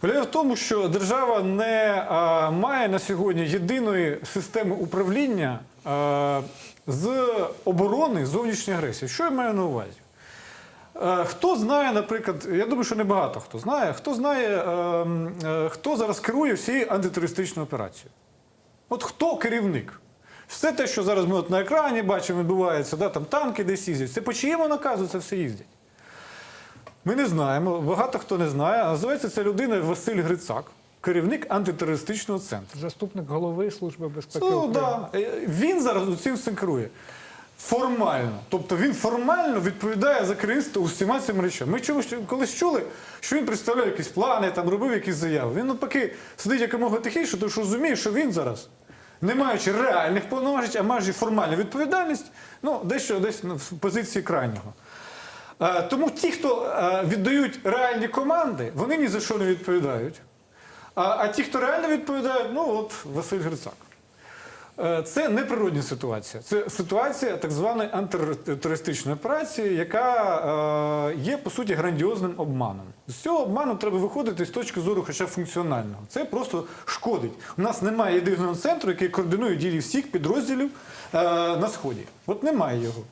Полягає в тому, що держава не а, має на сьогодні єдиної системи управління а, з оборони зовнішньої агресії. Що я маю на увазі? Е, Хто знає, наприклад, я думаю, що небагато хто знає, хто знає, е, е, хто зараз керує всією антитерористичною операцією? От хто керівник? Все те, що зараз ми от на екрані бачимо, відбувається, да, там танки десь їздять. Це по чиєму наказу це все їздять? Ми не знаємо, багато хто не знає. Називається ця людина Василь Грицак, керівник антитерористичного центру. Заступник голови Служби безпеки Ну, України. да. Е, Він зараз у цим всім керує. Формально. Тобто він формально відповідає за керівництво усіма цими речами. Ми чомусь колись чули, що він представляв якісь плани, там робив якісь заяви. Він навпаки сидить якомога тихіше, тому що розуміє, що він зараз, не маючи реальних повноважень, а маючи формальну відповідальність, ну, дещо десь в позиції крайнього. Е, Тому ті, хто е, віддають реальні команди, вони ні за що не відповідають. А, а ті, хто реально відповідають, ну от Василь Грицак. Е, Це неприродна ситуація. Це ситуація так званої антитерористичної операції, яка є по суті грандіозним обманом. З цього обману треба виходити з точки зору, хоча функціонального. Це просто шкодить. У нас немає єдиного центру, який координує дії всіх підрозділів на сході. От немає його.